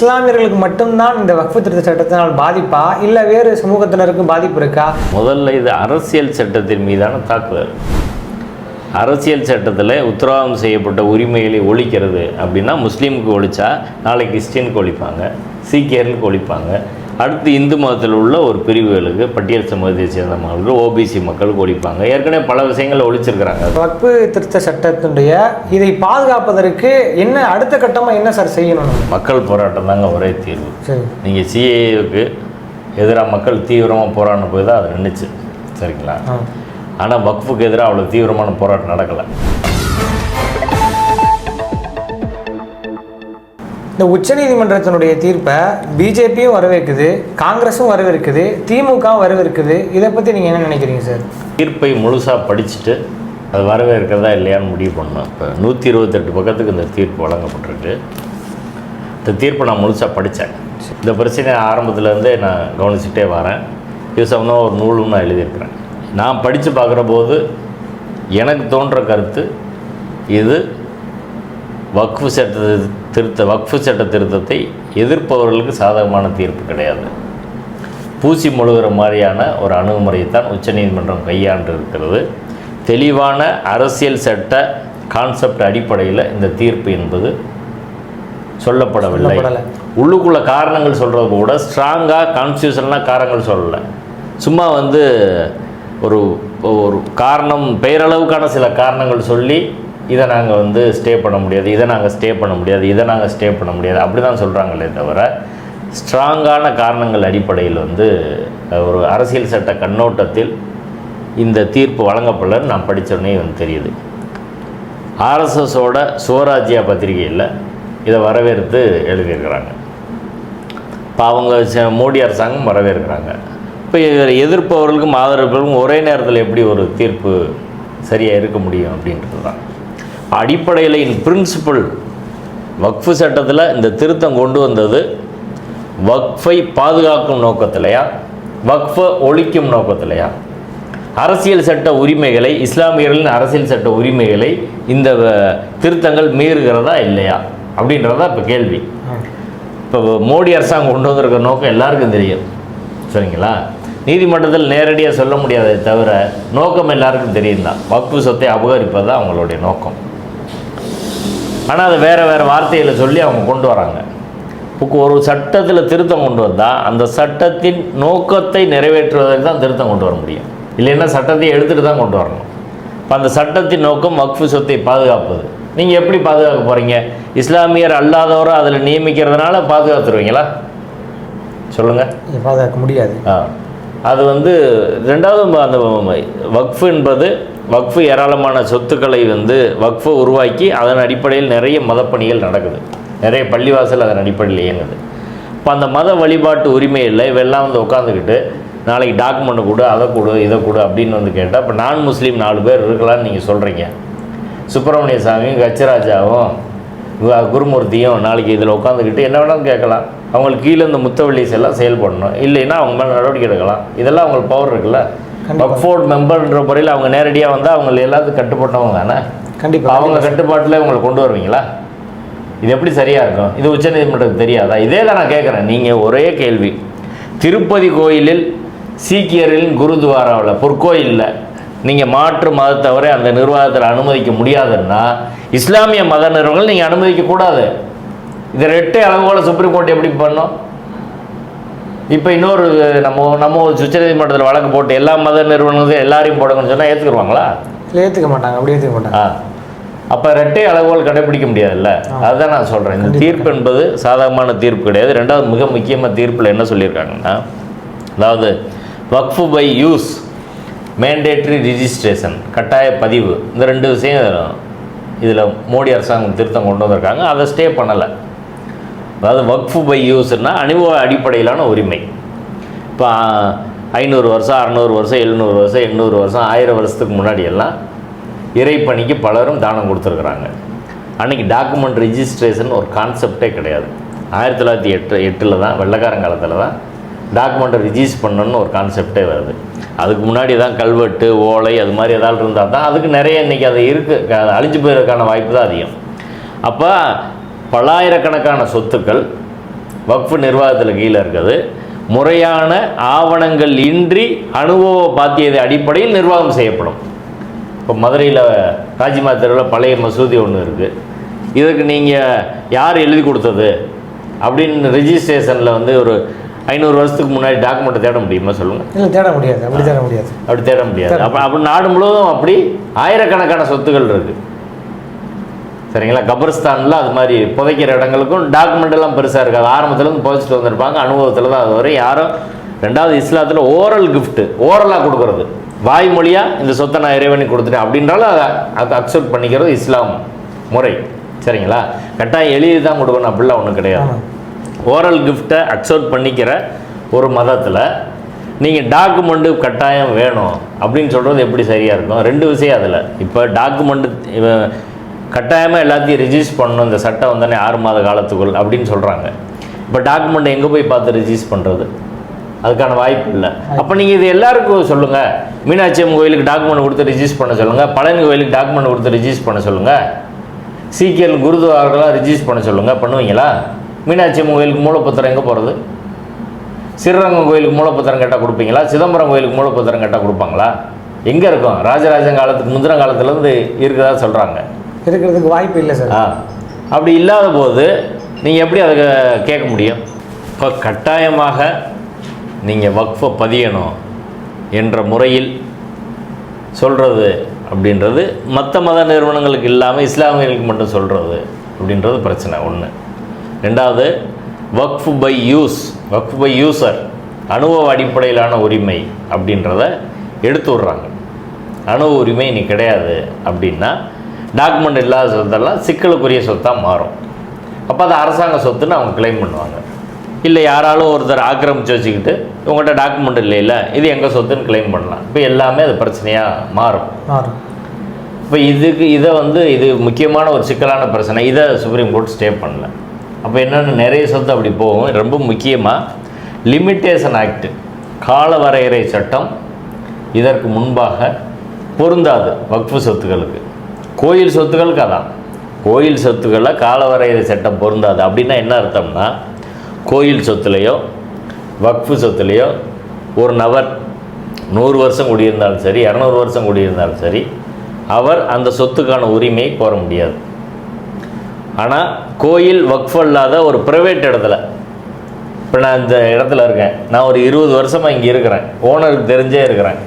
இஸ்லாமியர்களுக்கு மட்டும்தான் இந்த வக்ஃபு திருத்த சட்டத்தினால் பாதிப்பா? இல்லை வேறு சமூகத்தினருக்கும் பாதிப்பு இருக்கா? முதல்ல இது அரசியல் சட்டத்தின் மீதான தாக்குதல். அரசியல் சட்டத்தில் உத்தரவாதம் செய்யப்பட்ட உரிமைகளை ஒழிக்கிறது அப்படின்னா முஸ்லீமுக்கு ஒழிச்சா நாளைக்கு கிறிஸ்டியனுக்கு ஒழிப்பாங்க சீக்கியர்களுக்கு ஒழிப்பாங்க. அடுத்து இந்து மதத்தில் உள்ள ஒரு பிரிவுகளுக்கு பட்டியல் சமூகத்தை சேர்ந்த மக்களுக்கு ஓபிசி மக்களுக்கு ஒழிப்பாங்க ஏற்கனவே பல விஷயங்களை ஒழிச்சிருக்கிறாங்க. வக்ஃபு திருத்த சட்டத்தினுடைய இதை பாதுகாப்பதற்கு என்ன அடுத்த கட்டமாக என்ன சார் செய்யணும்? மக்கள் போராட்டம் தாங்க ஒரே தீர்வு. நீங்கள் சிஏக்கு எதிராக மக்கள் தீவிரமாக போராடின போய் தான் அது நின்றுச்சு சரிங்களா? ஆனால் வக்ஃபுக்கு எதிராக அவ்வளோ தீவிரமான போராட்டம் நடக்கலை. இந்த உச்சநீதிமன்றத்தினுடைய தீர்ப்பை பிஜேபியும் வரவேற்குது காங்கிரஸும் வரவேற்குது திமுகவும் வரவேற்குது. இதை பற்றி நீங்கள் என்ன நினைக்கிறீங்க சார்? தீர்ப்பை முழுசாக படிச்சுட்டு அது வரவேற்கிறதா இல்லையான்னு முடிவு பண்ணோம் இப்போ நூற்றி இருபத்தெட்டு பக்கத்துக்கு இந்த தீர்ப்பு வழங்கப்பட்டிருக்கு. இந்த தீர்ப்பை நான் முழுசாக படித்தேன். இந்த பிரச்சனையை ஆரம்பத்துலேருந்தே நான் கவனிச்சுட்டே வரேன். இது சம்மந்தமாக ஒரு நூலும் நான் எழுதியிருக்கிறேன். நான் படித்து பார்க்குற போது எனக்கு தோன்ற கருத்து இது. வக்ஃபு சட்ட திருத்த வக்ஃபு சட்ட திருத்தத்தை எதிர்ப்பவர்களுக்கு சாதகமான தீர்ப்பு கிடையாது. பூசி மொழுகிற மாதிரியான ஒரு அணுகுமுறையைத்தான் உச்சநீதிமன்றம் கையாண்டு இருக்கிறது தெளிவான அரசியல் சட்ட கான்செப்ட் அடிப்படையில் இந்த தீர்ப்பு என்பது சொல்லப்படவில்லை. உள்ளுக்குள்ள காரணங்கள் சொல்கிறது கூட ஸ்ட்ராங்காக கான்ஸ்டியூஷன்லாம் காரணங்கள் சொல்லலை. சும்மா வந்து ஒரு ஒரு காரணம் பெயரளவுக்கான சில காரணங்கள் சொல்லி இதை நாங்கள் வந்து ஸ்டே பண்ண முடியாது இதை நாங்கள் ஸ்டே பண்ண முடியாது இதை நாங்கள் ஸ்டே பண்ண முடியாது அப்படி தான் சொல்கிறாங்களே தவிர ஸ்ட்ராங்கான காரணங்கள் அடிப்படையில் வந்து ஒரு அரசியல் சட்ட கண்ணோட்டத்தில் இந்த தீர்ப்பு வழங்கப்படலன்னு நான் படித்தோடனே வந்து தெரியுது. ஆர்எஸ்எஸோட சுவராஜ்யா பத்திரிகையில் இதை வரவேற்று எழுதியிருக்கிறாங்க. இப்போ அவங்க ச- மோடி அரசாங்கம் வரவேற்கிறாங்க. இப்போ இதில் எதிர்ப்பவர்களுக்கும் ஆதரவுகளுக்கும் ஒரே நேரத்தில் எப்படி ஒரு தீர்ப்பு சரியாக இருக்க முடியும் அப்படின்றது தான் அடிப்படையில் இன் பிரின்சிபல் வக்ஃபு சட்டத்தில் இந்த திருத்தம் கொண்டு வந்தது. வக்ஃபை பாதுகாக்கும் நோக்கத்திலையா? வக்ஃபை ஒழிக்கும் நோக்கத்திலையா? அரசியல் சட்ட உரிமைகளை இஸ்லாமியர்களின் அரசியல் சட்ட உரிமைகளை இந்த திருத்தங்கள் மீறுகிறதா இல்லையா? அப்படின்றதா இப்போ கேள்வி. இப்போ மோடி அரசாங்கம் கொண்டு வந்திருக்கிற நோக்கம் எல்லாருக்கும் தெரியும். சரிங்களா? நீதிமன்றத்தில் நேரடியாக சொல்ல முடியாதே தவிர நோக்கம் எல்லாருக்கும் தெரியும் தான் வக்ஃபு சொத்தை அபகரிப்பது தான் அவங்களுடைய நோக்கம். ஆனால் அதை வேறு வேறு வார்த்தைகளை சொல்லி அவங்க கொண்டு வராங்க. இப்போ ஒரு சட்டத்தில் திருத்தம் கொண்டு வந்தால் அந்த சட்டத்தின் நோக்கத்தை நிறைவேற்றுவதற்கு தான் திருத்தம் கொண்டு வர முடியும். இல்லைன்னா சட்டத்தை எடுத்துகிட்டு தான் கொண்டு வரணும். இப்போ அந்த சட்டத்தின் நோக்கம் வக்ஃபு சொத்தை பாதுகாப்பது. நீங்கள் எப்படி பாதுகாக்க போகிறீங்க இஸ்லாமியர் அல்லாதவரை அதில் நியமிக்கிறதுனால பாதுகாத்துருவீங்களா? சொல்லுங்கள் பாதுகாக்க முடியாது. ஆ. அது வந்து ரெண்டாவது அந்த வக்ஃபு என்பது வக்ஃபு ஏராளமான சொத்துக்களை வந்து வக்ஃபை உருவாக்கி அதன் அடிப்படையில் நிறைய மதப்பணிகள் நடக்குது. நிறைய பள்ளிவாசல் அதன் அடிப்படையில் இயங்குது. இப்போ அந்த மத வழிபாட்டு உரிமை இல்லை இவெல்லாம் வந்து உட்காந்துக்கிட்டு நாளைக்கு டாக்குமெண்ட்டு கொடு அதை கொடு இதை கொடு அப்படின்னு வந்து கேட்டால் இப்போ நான் முஸ்லீம் நாலு பேர் இருக்கலாம்னு நீங்கள் சொல்கிறீங்க சுப்பிரமணிய சாமியும் கச்சராஜாவும் குருமூர்த்தியும் நாளைக்கு இதில் உட்காந்துக்கிட்டு என்ன வேணாலும் கேட்கலாம். அவங்களுக்கு கீழே இந்த முத்தவள்ளிஸ் எல்லாம் செயல்படணும் இல்லைன்னா அவங்க மேலே நடவடிக்கை எடுக்கலாம். இதெல்லாம் அவங்களுக்கு பவர் இருக்குல்ல? கண்டிப்பா. வக்ஃபோர்ட் மெம்பர்ன்ற முறையில் அவங்க நேரடியாக வந்து அவங்க எல்லாத்துக்கும் கட்டுப்பட்டவங்க தானே? கண்டிப்பாக அவங்க கட்டுப்பாட்டில் இவங்களை கொண்டு வருவீங்களா? இது எப்படி சரியாக இருக்கும்? இது உச்சநீதிமன்றத்துக்கு தெரியாதா? இதே தான் நான் கேட்குறேன். நீங்கள் ஒரே கேள்வி. திருப்பதி கோயிலில் சீக்கியர்களின் குருத்வாராவில் பொற்கோயிலில் நீங்கள் மாற்று மதத்தவரை அந்த நிர்வாகத்தில் அனுமதிக்க முடியாதுன்னா இஸ்லாமிய மத நிறுவனங்கள் நீங்கள் அனுமதிக்க கூடாது. இதை ரெட்டை அளவுகோல சுப்ரீம் கோர்ட் எப்படி பண்ணோம்? இப்போ இன்னொரு நம்ம நம்ம உச்சநீதிமன்றத்தில் வழக்கு போட்டு எல்லா மத நிறுவனங்களும் எல்லாரையும் போடுங்கன்னு சொன்னால் ஏற்றுக்குருவாங்களா இல்லை ஏற்றுக்க மாட்டாங்க. அப்படி ஏற்றுக்க மாட்டாங்க. ஆ. அப்போ ரெட்டை அளவுகள் கடைபிடிக்க முடியாதுல்ல? அதுதான் நான் சொல்கிறேன் இந்த தீர்ப்பு என்பது சாதகமான தீர்ப்பு கிடையாது. ரெண்டாவது மிக முக்கியமாக தீர்ப்பில் என்ன சொல்லியிருக்காங்கன்னா அதாவது waqf by use. Mandatory registration கட்டாய பதிவு. இந்த ரெண்டு விஷயம் இதில் மோடி அரசாங்கம் திருத்தம் கொண்டு வந்திருக்காங்க. அதை ஸ்டே பண்ணலை. அதாவது வக்ஃபு பை யூஸ்னால் அனுபவ அடிப்படையிலான உரிமை. இப்போ ஐநூறு வருஷம் அறநூறு வருஷம் எழுநூறு வருஷம் எண்ணூறு வருஷம் ஆயிரம் வருஷத்துக்கு முன்னாடி எல்லாம் இறைப்பணிக்கு பலரும் தானம் கொடுத்துருக்குறாங்க. அன்றைக்கி டாக்குமெண்ட் ரிஜிஸ்ட்ரேஷன் ஒரு கான்செப்டே கிடையாது. ஆயிரத்தி தொள்ளாயிரத்தி எட்டு எட்டில் தான் வெள்ளக்காரங்காலத்தில் தான் டாக்குமெண்ட்டை ரிஜிஸ்டர் பண்ணணும்னு ஒரு கான்செப்டே வருது. அதுக்கு முன்னாடி தான் கல்வெட்டு ஓலை அது மாதிரி ஏதாவது இருந்தால் தான் அதுக்கு நிறைய இன்றைக்கி அது இருக்குது அது அழிஞ்சு போயிருக்கான வாய்ப்பு தான் அதிகம். அப்போ பல்லாயிரக்கணக்கான சொத்துக்கள் வக்ஃபு நிர்வாகத்தில் கீழே இருக்குது. முறையான ஆவணங்கள் இன்றி அனுபவ பாத்தியதை அடிப்படையில் நிர்வாகம் செய்யப்படும். இப்போ மதுரையில் காஜிமா தெருவில் பழைய மசூதி ஒன்று இருக்குது இதுக்கு நீங்கள் யார் எழுதி கொடுத்தது? அப்படின்னு ரிஜிஸ்ட்ரேஷனில் வந்து ஒரு ஐநூறு வருஷத்துக்கு முன்னாடி டாக்குமெண்ட்டை தேட முடியுமா சொல்லுங்கள் இல்லை தேட முடியாது. அப்படி தேட முடியாது. அப்படி தேட முடியாது. அப்போ அப்படி நாடு முழுவதும் அப்படி ஆயிரக்கணக்கான சொத்துகள் இருக்குது சரிங்களா? கபர்ஸ்தானில் அது மாதிரி புதைக்கிற இடங்களுக்கும் டாக்குமெண்ட் எல்லாம் பெருசாக இருக்காது. ஆரம்பத்துலேருந்து புதைச்சிட்டு வந்திருப்பாங்க. அனுபவத்தில் தான் அது வரை யாரும் ரெண்டாவது இஸ்லாத்தில் ஓரல் gift ஓரலாக கொடுக்கறது. வாய்மொழியாக இந்த சொத்தை நான் இறைவனுக்கு கொடுத்துட்டேன் அப்படின்றாலும் அதை அதை அக்செப்ட் பண்ணிக்கிறது இஸ்லாம் முறை. சரிங்களா? கட்டாயம் எழுதி தான் கொடுக்கணும். அப்படிலாம் ஒன்றும் கிடையாது. ஓரல் கிஃப்ட்டை அக்செப்ட் பண்ணிக்கிற ஒரு மதத்தில் நீங்கள் டாக்குமெண்ட்டு கட்டாயம் வேணும் அப்படின்னு சொல்கிறது எப்படி சரியாக இருக்கும்? ரெண்டு விஷயம் அதில். இப்போ டாக்குமெண்ட்டு கட்டாயமாக எல்லாத்தையும் ரிஜிஸ்டர் பண்ணணும். இந்த சட்டம் வந்தோடனே ஆறு மாத காலத்துக்குள் அப்படின்னு சொல்கிறாங்க இப்போ டாக்குமெண்ட் எங்கே போய் பார்த்து ரிஜிஸ்டர் பண்ணுறது அதுக்கான வாய்ப்பு இல்லை. அப்போ நீங்கள் இது எல்லாருக்கும் சொல்லுங்கள் மீனாட்சி அம்மன் கோயிலுக்கு டாக்குமெண்ட் கொடுத்து ரிஜிஸ்டர் பண்ண சொல்லுங்கள் பழனி கோயிலுக்கு டாக்குமெண்ட் கொடுத்து ரிஜிஸ்டர் பண்ண சொல்லுங்கள் சீக்கியல் குருதுவாரெல்லாம் ரிஜிஸ்டர் பண்ண சொல்லுங்கள் பண்ணுவீங்களா? மீனாட்சி அம்மன் கோயிலுக்கு மூலப்பத்திரம் எங்கே போகிறது ஸ்ரீரங்கம் கோயிலுக்கு மூலப்பத்திரம் கேட்டால் கொடுப்பீங்களா? சிதம்பரம் கோயிலுக்கு மூலப்பத்திரம் கேட்டால் கொடுப்பாங்களா? எங்கே இருக்கும்? ராஜராஜன் காலத்துக்கு முந்தின காலத்துலேருந்து இருக்கிறதா சொல்கிறாங்க இருக்கிறதுக்கு வாய்ப்பு இல்லை சார். ஆ. அப்படி இல்லாத போது நீங்கள் எப்படி அதை கேட்க முடியும்? இப்போ கட்டாயமாக நீங்கள் வக்ஃபை பதியணும் என்ற முறையில் சொல்கிறது அப்படின்றது மற்ற மத நிறுவனங்களுக்கு இல்லாமல் இஸ்லாமியர்களுக்கு மட்டும் சொல்கிறது அப்படின்றது பிரச்சனை ஒன்று ரெண்டாவது waqf by use. Waqf by user அனுபவ அடிப்படையிலான உரிமை அப்படின்றத எடுத்து விட்றாங்க. அணுவ உரிமை நீ கிடையாது அப்படின்னா டாக்குமெண்ட் இல்லாத சொத்தெல்லாம் சிக்கலுக்குரிய சொத்தாக மாறும். அப்போ அது அரசாங்க சொத்துன்னு அவங்க கிளைம் பண்ணுவாங்க. இல்லை யாராலும் ஒருத்தர் ஆக்கிரமிச்சு வச்சுக்கிட்டு உங்கள்கிட்ட டாக்குமெண்ட் இல்லைல்ல இது எங்கள் சொத்துன்னு கிளைம் பண்ணலாம். இப்போ எல்லாமே அது பிரச்சனையாக மாறும். மாறும். இப்போ இதுக்கு இதை வந்து இது முக்கியமான ஒரு சிக்கலான பிரச்சனை. இதை சுப்ரீம் கோர்ட் ஸ்டே பண்ணல. அப்போ என்னென்ன நிறைய சொத்து அப்படி போகும். ரொம்ப முக்கியமாக லிமிட்டேஷன் ஆக்ட் கால வரையறை சட்டம் இதற்கு முன்பாக பொருந்தாது வக்ஃபு சொத்துக்களுக்கு. கோயில் சொத்துக்களுக்கு அதான். கோயில் சொத்துக்களில் கால வரையறை சட்டம் பொருந்தாது. அப்படின்னா என்ன அர்த்தம்னா கோயில் சொத்துலேயோ வக்ஃபு சொத்துலேயோ ஒரு நபர் நூறு வருஷம் குடியிருந்தாலும் சரி இரநூறு வருஷம் குடியிருந்தாலும் சரி அவர் அந்த சொத்துக்கான உரிமையை கோர முடியாது. ஆனால் கோயில் வக்ஃப் அல்லாத ஒரு ப்ரைவேட் இடத்துல. இப்போ நான் இந்த இடத்துல இருக்கேன். நான் ஒரு இருபது வருஷமாக இங்கே இருக்கிறேன். ஓனருக்கு தெரிஞ்சே இருக்கிறேன்.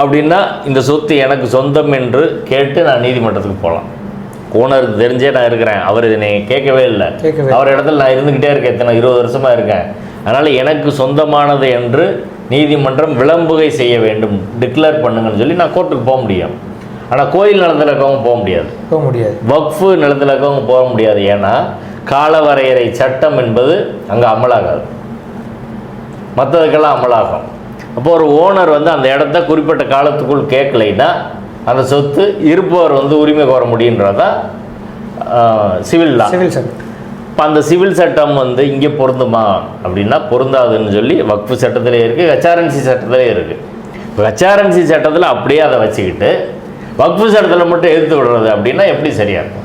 அப்படின்னா இந்த சொத்து எனக்கு சொந்தம் என்று கேட்டு நான் நீதிமன்றத்துக்கு போகலாம் ஓனருக்கு தெரிஞ்சே நான் இருக்கிறேன். அவர் என்னை கேட்கவே இல்லை. அவர் இடத்துல நான் இருந்துக்கிட்டே இருக்கேன். இத்தனை இருபது வருஷமாக இருக்கேன். அதனால் எனக்கு சொந்தமானது என்று நீதிமன்றம் விளம்புகை செய்ய வேண்டும். டிக்ளேர் பண்ணுங்கன்னு சொல்லி நான் கோர்ட்டுக்கு போக முடியும். ஆனால் கோயில் நிலத்தில் இருக்கவங்க போக முடியாது. போக முடியாது. வக்ஃபு நிலத்தில் இருக்கவங்க போக முடியாது. ஏன்னா காலவரையறை சட்டம் என்பது அங்கே அமலாகாது. மற்றதுக்கெல்லாம் அமலாகும். அப்போ ஒரு ஓனர் வந்து அந்த இடத்த குறிப்பிட்ட காலத்துக்குள் கேட்கலைன்னா அந்த சொத்து இருப்பவர் வந்து உரிமை கோர முடியுன்றதான் சிவில் லா சிவில் சார் இப்போ அந்த சிவில் சட்டம் வந்து இங்கே பொருந்துமா அப்படின்னா பொருந்தாதுன்னு சொல்லி வக்ஃபு சட்டத்திலே இருக்குது ஹெச்ஆர்என்சி சட்டத்திலே இருக்குது இப்போ ஹெச்ஆர்என்சி சட்டத்தில் அப்படியே அதை வச்சுக்கிட்டு வக்ஃபு சட்டத்தில் மட்டும் எதிர்த்து விடுறது அப்படின்னா எப்படி சரியாக இருக்கும்?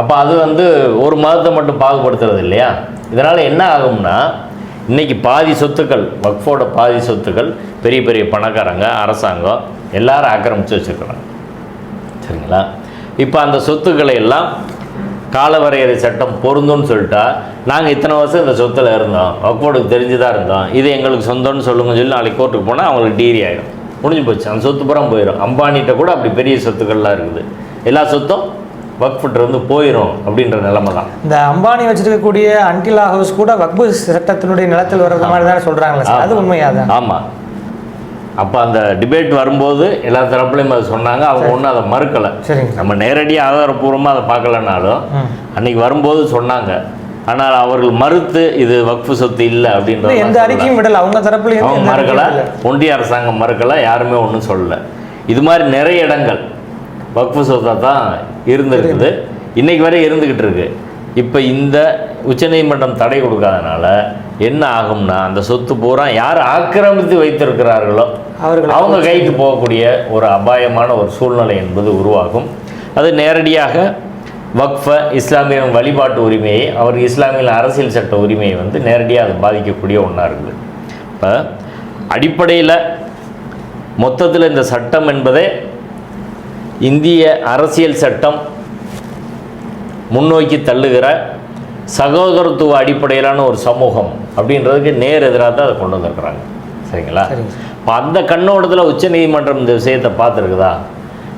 அப்போ அது வந்து ஒரு மதத்தை மட்டும் பாகுபடுத்துறது இல்லையா? இதனால் என்ன ஆகும்னா இன்றைக்கி பாதி சொத்துக்கள் வக்ஃபோட பாதி சொத்துக்கள் பெரிய பெரிய பணக்காரங்க அரசாங்கம் எல்லாரும் ஆக்கிரமித்து வச்சுருக்கிறாங்க. சரிங்களா? இப்போ அந்த சொத்துக்களை எல்லாம் காலவரையறை சட்டம் பொருந்தும்னு சொல்லிட்டா நாங்கள் இத்தனை வருஷம் இந்த சொத்தில் இருந்தோம் வக்ஃபோடுக்கு தெரிஞ்சு தான் இருந்தோம் இது எங்களுக்கு சொந்தம்னு சொல்லுங்கன்னு சொல்லி நாளைக்கு கோர்ட்டுக்கு போனால் அவங்களுக்கு டீரி ஆகிடும் முடிஞ்சு போச்சு. அந்த சொத்து புறம் போயிடும் அம்பானிகிட்ட கூட அப்படி பெரிய சொத்துக்கள்லாம் இருக்குது. எல்லா சொத்தும் வக்ஃபிட்ட இருந்து போயிடும் அப்படின்ற நிலைமை தான். இந்த அம்பானி வச்சிருக்கக்கூடிய அன்டிலா ஹவுஸ் கூட வக்பு சட்டத்தினுடைய நிலத்தில் வர்றது மாதிரி தானே சொல்றாங்களே சார். அது உண்மையாதான் ஆமாம் அப்போ அந்த டிபேட் வரும்போது எல்லா தரப்புலையும் அதை சொன்னாங்க. அவங்க ஒன்றும் அதை மறுக்கலை. சார் நம்ம நேரடியாக ஆதாரப்பூர்வமாக அதை பார்க்கலனாலும். அன்னைக்கு வரும்போது சொன்னாங்க. ஆனால் அவர்கள் மறுத்து இது வக்ஃபு சொத்து இல்லை அப்படின்ற எந்த அறிக்கையும் விடல. அவங்க தரப்புல இருந்து அவங்க மறுக்கல. ஒன்றிய அரசாங்கம் மறுக்கல யாருமே ஒன்றும் சொல்லல. இது மாதிரி நிறைய இடங்கள் வக்ஃபு சொத்தாக தான் இருந்திருக்குது. இன்னைக்கு வரை இருந்துக்கிட்டு இருக்கு. இப்போ இந்த உச்சநீதிமன்றம் தடை கொடுக்காதனால என்ன ஆகும்னா அந்த சொத்து பூரா யார் ஆக்கிரமித்து வைத்திருக்கிறார்களோ அவர்கள் அவங்க கைக்கு போகக்கூடிய ஒரு அபாயமான ஒரு சூழ்நிலை என்பது உருவாகும். அது நேரடியாக வக்ஃபை இஸ்லாமிய வழிபாட்டு உரிமையை அவர் இஸ்லாமிய அரசியல் சட்ட உரிமையை வந்து நேரடியாக அது பாதிக்கக்கூடிய ஒன்றா இருக்குது. இப்போ அடிப்படையில் மொத்தத்தில் இந்த சட்டம் என்பதே இந்திய அரசியல் சட்டம் முன்னோக்கி தள்ளுகிற சகோதரத்துவ அடிப்படையிலான ஒரு சமூகம் அப்படின்றதுக்கு நேர் எதிராக தான் அதை கொண்டு வந்திருக்கிறாங்க. சரிங்களா? சரிங்க. சார். இப்போ அந்த கண்ணோட்டத்தில் உச்சநீதிமன்றம் இந்த விஷயத்தை பார்த்துருக்குதா?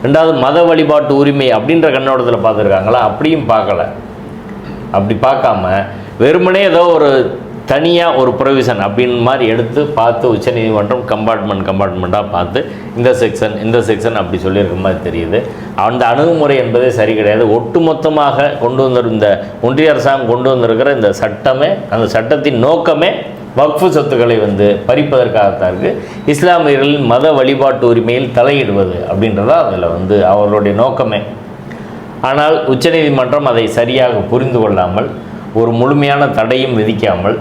ரெண்டாவது மத வழிபாட்டு உரிமை அப்படின்ற கண்ணோட்டத்தில் பார்த்துருக்காங்களா? அப்படியும் பார்க்கல. அப்படி பார்க்காம வெறுமனே ஏதோ ஒரு தனியாக ஒரு ப்ரொவிஷன் அப்படின்னு மாதிரி எடுத்து பார்த்து உச்சநீதிமன்றம் கம்பார்ட்மெண்ட் கம்பார்ட்மெண்ட்டாக பார்த்து இந்த செக்ஷன் இந்த செக்ஷன் அப்படி சொல்லியிருக்க மாதிரி தெரியுது. அந்த அணுகுமுறை என்பதே சரி கிடையாது. ஒட்டுமொத்தமாக கொண்டு வந்திருந்த ஒன்றிய அரசாங்கம் கொண்டு வந்திருக்கிற இந்த சட்டமே அந்த சட்டத்தின் நோக்கமே வக்ஃபு சொத்துக்களை வந்து பறிப்பதற்காகத்தான் இருக்குது இஸ்லாமியர்களின் மத வழிபாட்டு உரிமையில் தலையிடுவது அப்படின்றதா அதில் வந்து அவர்களுடைய நோக்கமே. ஆனால் உச்சநீதிமன்றம் அதை சரியாக புரிந்து கொள்ளாமல் ஒரு முழுமையான தடையும் விதிக்காமல்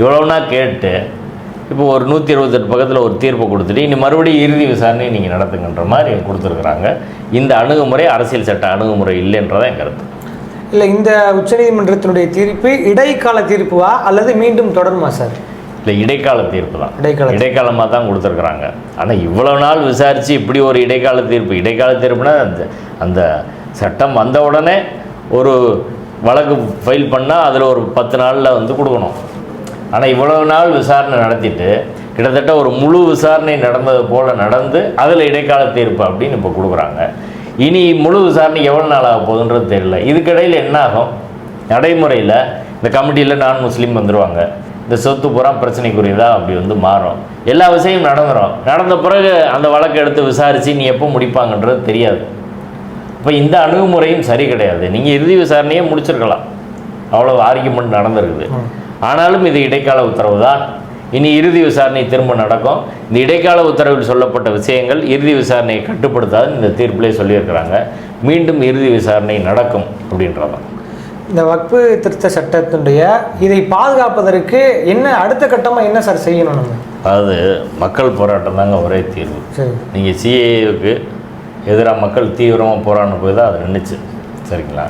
இவ்வளோனா கேட்டு இப்போ ஒரு நூற்றி இருபத்தெட்டு பக்கத்தில் ஒரு தீர்ப்பு கொடுத்துட்டு இனி மறுபடியும் இறுதி விசாரணை நீங்கள் நடத்துங்கன்ற மாதிரி கொடுத்துருக்குறாங்க. இந்த அணுகுமுறை அரசியல் சட்ட அணுகுமுறை இல்லைன்றதான் என் கருத்து. இல்லை இந்த உச்சநீதிமன்றத்தினுடைய தீர்ப்பு இடைக்கால தீர்ப்புவா அல்லது மீண்டும் தொடருமா சார்? இல்லை இடைக்கால தீர்ப்பு தான். இடைக்கால இடைக்காலமாக தான் கொடுத்துருக்குறாங்க. ஆனால் இவ்வளவு நாள் விசாரித்து இப்படி ஒரு இடைக்கால தீர்ப்பு இடைக்கால தீர்ப்புனா அந்த அந்த சட்டம் வந்த உடனே ஒரு வழக்கு ஃபைல் பண்ணால் அதில் ஒரு பத்து நாளில் வந்து கொடுக்கணும். ஆனால் இவ்வளவு நாள் விசாரணை நடத்திட்டு கிட்டத்தட்ட ஒரு முழு விசாரணை நடந்தது போல் நடந்து அதில் இடைக்கால தீர்ப்பு அப்படின்னு இப்போ கொடுக்குறாங்க. இனி முழு விசாரணை எவ்வளோ நாள் ஆக போகுதுன்றது தெரியல. இதுக்கிடையில் என்ன ஆகும்? நடைமுறையில் இந்த கமிட்டியில் நான் முஸ்லீம் வந்துடுவாங்க இந்த சொத்து பூரா பிரச்சனைக்குரியதா? அப்படி வந்து மாறும். எல்லா விஷயமும் நடந்துடும் நடந்த பிறகு அந்த வழக்கை எடுத்து விசாரித்து நீ எப்போ முடிப்பாங்கன்றது தெரியாது. இப்போ இந்த அணுகுமுறையும் சரி கிடையாது. நீங்கள் இறுதி விசாரணையே முடிச்சிருக்கலாம். அவ்வளோ ஆர்கியூமெண்ட் நடந்திருக்குது. ஆனாலும் இது இடைக்கால உத்தரவு தான். இனி இறுதி விசாரணை திரும்ப நடக்கும். இந்த இடைக்கால உத்தரவில் சொல்லப்பட்ட விஷயங்கள் இறுதி விசாரணையை கட்டுப்படுத்தாது இந்த தீர்ப்பிலே சொல்லியிருக்கிறாங்க. மீண்டும் இறுதி விசாரணை நடக்கும் அப்படின்றதான். இந்த வக்பு திருத்த சட்டத்தினுடைய இதை பாதுகாப்பதற்கு என்ன அடுத்த கட்டமாக என்ன சார் செய்யணும் நம்ம? அதாவது மக்கள் போராட்டம் தாங்க ஒரே தீர்வு. நீங்கள் சிஏவுக்கு எதிராக மக்கள் தீவிரமாக போராடின போய் தான் அது நின்றுச்சு சரிங்களா?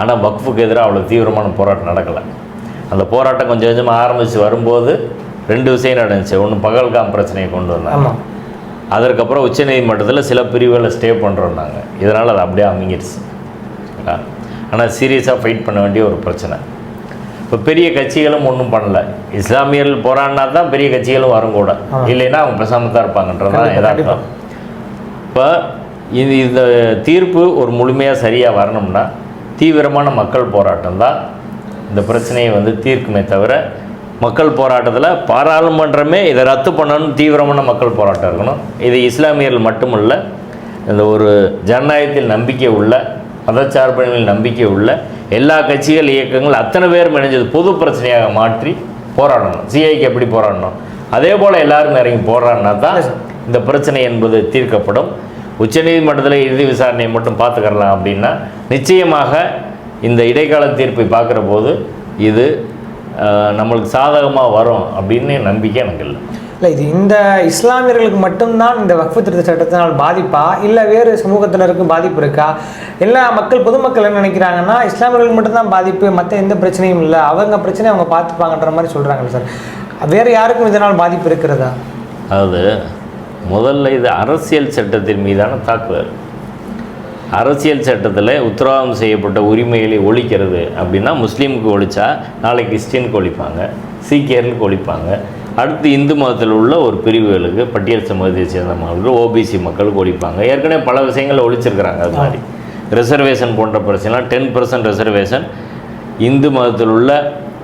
ஆனால் வக்ஃபுக்கு எதிராக அவ்வளோ தீவிரமான போராட்டம் நடக்கலை. அந்த போராட்டம் கொஞ்சம் கொஞ்சமாக ஆரம்பித்து வரும்போது ரெண்டு விஷயம் நடந்துச்சு. ஒன்று பகல்காம் பிரச்சனையை கொண்டு வந்தாங்க. அதற்கப்புறம் உச்சநீதிமன்றத்தில் சில பிரிவுகளை ஸ்டே பண்ணுறோன்னாங்க இதனால் அது அப்படியே அமைங்கிடுச்சு சரிங்களா? ஆனால் சீரியஸாக ஃபைட் பண்ண வேண்டிய ஒரு பிரச்சனை. இப்போ பெரிய கட்சிகளும் ஒன்றும் பண்ணல. இஸ்லாமியர்கள் போராடினா தான் பெரிய கட்சிகளும் வரும் கூட. இல்லைன்னா அவங்க பேசாமல் தான் இருப்பாங்கன்றது தான் கண்டிப்பா, யதார்த்தம். இப்போ இது இந்த தீர்ப்பு ஒரு முழுமையாக சரியாக வரணும்னா தீவிரமான மக்கள் போராட்டம் தான் இந்த பிரச்சனையை வந்து தீர்க்குமே தவிர மக்கள் போராட்டத்தில் பாராளுமன்றமே இதை ரத்து பண்ணணும்னு தீவிரமான மக்கள் போராட்டம் இருக்கணும். இது இஸ்லாமியர்கள் மட்டுமல்ல இந்த ஒரு ஜனநாயகத்தில் நம்பிக்கை உள்ள மதச்சார்பின்மையில் நம்பிக்கை உள்ள எல்லா கட்சிகள் இயக்கங்கள் அத்தனை பேரும் இணைஞ்சது பொது பிரச்சனையாக மாற்றி போராடணும். சிஐக்கு எப்படி போராடணும்? அதே போல் எல்லாரும் இறங்கி போராடினா தான் இந்த பிரச்சனை என்பது தீர்க்கப்படும். உச்சநீதிமன்றத்தில் இறுதி விசாரணையை மட்டும் பார்த்துக்கலாம் அப்படின்னா நிச்சயமாக இந்த இடைக்கால தீர்ப்பை பார்க்குற போது இது நம்மளுக்கு சாதகமாக வரும் அப்படின்னு நம்பிக்கை எனக்கு இல்லை. இல்லை இது இந்த இஸ்லாமியர்களுக்கு மட்டும்தான் இந்த வக்ஃபு திருத்த சட்டத்தினால் பாதிப்பா? இல்லை வேறு சமூகத்தினருக்கு பாதிப்பு இருக்கா? எல்லா மக்கள் பொதுமக்கள் என்ன நினைக்கிறாங்கன்னா இஸ்லாமியர்களுக்கு மட்டும்தான் பாதிப்பு மற்ற எந்த பிரச்சனையும் இல்லை. அவங்க பிரச்சனை அவங்க பார்த்துப்பாங்கன்ற மாதிரி சொல்கிறாங்க சார். வேறு யாருக்கும் இதனால் பாதிப்பு இருக்கிறதா? அதாவது முதல்ல இது அரசியல் சட்டத்தின் மீதான தாக்குதல். அரசியல் சட்டத்தில் உத்தரவாதம் செய்யப்பட்ட உரிமைகளை ஒழிக்கிறது அப்படின்னா முஸ்லீமுக்கு ஒழிச்சா நாளைக்கு கிறிஸ்டியனுக்கு ஒழிப்பாங்க சீக்கியர்களுக்கு ஒழிப்பாங்க. அடுத்து இந்து மதத்தில் உள்ள ஒரு பிரிவுகளுக்கு பட்டியல் சமூகத்தை சேர்ந்த மக்களுக்கு ஓபிசி மக்களுக்கு ஒழிப்பாங்க. ஏற்கனவே பல விஷயங்களை ஒழிச்சிருக்கிறாங்க அது மாதிரி. ரிசர்வேஷன் போன்ற பிரச்சனைலாம் டென் பர்சன்ட் ரிசர்வேஷன் இந்து மதத்தில் உள்ள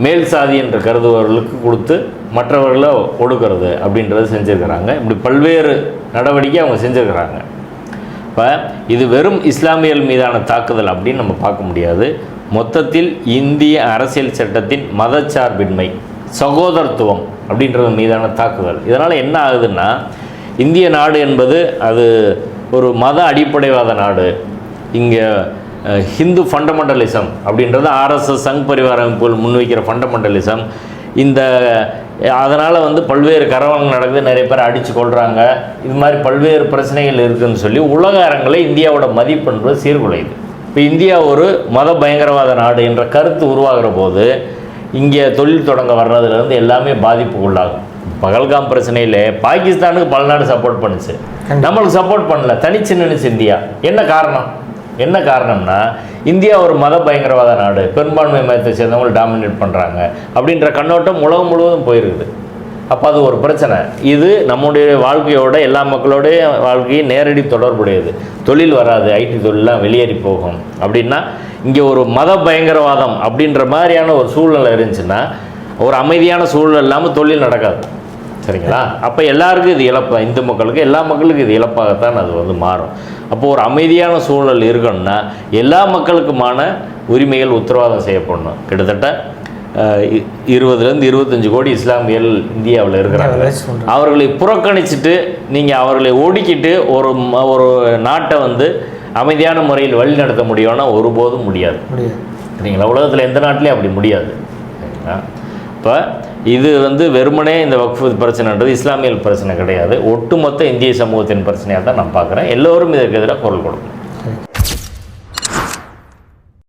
மேல் சாதி என்று கருதுபவர்களுக்கு கொடுத்து மற்றவர்களை ஒடுக்கிறது அப்படின்றத செஞ்சுருக்கிறாங்க. இப்படி பல்வேறு நடவடிக்கை அவங்க செஞ்சுருக்கிறாங்க. இப்போ இது வெறும் இஸ்லாமியர்கள் மீதான தாக்குதல் அப்படின்னு நம்ம பார்க்க முடியாது. மொத்தத்தில் இந்திய அரசியல் சட்டத்தின் மதச்சார்பின்மை சகோதரத்துவம் அப்படின்றது மீதான தாக்குதல். இதனால் என்ன ஆகுதுன்னா இந்திய நாடு என்பது அது ஒரு மத அடிப்படைவாத நாடு. இங்கே ஹிந்து ஃபண்டமெண்டலிசம் அப்படின்றது ஆர்எஸ்எஸ் சங் பரிவார அமைப்புகள் முன்வைக்கிற ஃபண்டமெண்டலிசம் இந்த அதனால் வந்து பல்வேறு கரவங்கள் நடக்குது நிறைய பேர் அடித்து கொள்கிறாங்க இது மாதிரி பல்வேறு பிரச்சனைகள் இருக்குதுன்னு சொல்லி உலக அரங்களை இந்தியாவோட மதிப்புன்றது சீர்குலையுது. இப்போ இந்தியா ஒரு மத பயங்கரவாத நாடு என்ற கருத்து உருவாகிற போது இங்கே தொழில் தொடங்க வர்றதுலேருந்து எல்லாமே பாதிப்புக்குள்ளாகும். பகல்காம் பிரச்சனையில் பாகிஸ்தானுக்கு பல நாடு சப்போர்ட் பண்ணுச்சு நம்மளுக்கு சப்போர்ட் பண்ணல. தனிச்சு நின்னுச்சு இந்தியா. என்ன காரணம்? என்ன காரணம்னா இந்தியா ஒரு மத பயங்கரவாத நாடு. பெரும்பான்மை மதத்தை சேர்ந்தவங்க டாமினேட் பண்ணுறாங்க அப்படின்ற கண்ணோட்டம் உலகம் முழுவதும் போயிருக்குது. அப்போ அது ஒரு பிரச்சனை. இது நம்முடைய வாழ்க்கையோட எல்லா மக்களுடைய வாழ்க்கையும் நேரடி தொடர்புடையது. தொழில் வராது. ஐடி தொழிலாம் வெளியேறி போகும். அப்படின்னா இங்கே ஒரு மத பயங்கரவாதம் அப்படின்ற மாதிரியான ஒரு சூழ்நிலை இருந்துச்சுன்னா ஒரு அமைதியான சூழல் இல்லாமல் தொழில் நடக்காது. சரிங்களா? அப்போ எல்லாருக்கும் இது இழப்பு இந்து மக்களுக்கு எல்லா மக்களுக்கும் இது இழப்பாகத்தான் அது வந்து மாறும். அப்போ ஒரு அமைதியான சூழல் இருக்கணும்னா எல்லா மக்களுக்குமான உரிமைகள் உத்தரவாதம் செய்யப்படணும். கிட்டத்தட்ட இருபதுலேருந்து இருபத்தஞ்சு கோடி இஸ்லாமியர்கள் இந்தியாவில் இருக்கிறாங்க. அவர்களை புறக்கணிச்சிட்டு நீங்கள் அவர்களை ஒடுக்கிட்டு ஒரு ஒரு நாட்டை வந்து அமைதியான முறையில் வழி நடத்த முடியும்னா ஒருபோதும் முடியாது. முடியாது. சரிங்களா? உலகத்தில் எந்த நாட்டிலையும் அப்படி முடியாது. சரிங்களா? இப்போ இது வந்து வெறுமனே இந்த வக்ஃபு பிரச்சனைன்றது இஸ்லாமியல் பிரச்சனை கிடையாது. ஒட்டுமொத்த இந்திய சமூகத்தின் பிரச்சனையாக தான் நான் பார்க்குறேன். எல்லோரும் இதற்கு எதிராக குரல் கொடுக்கணும்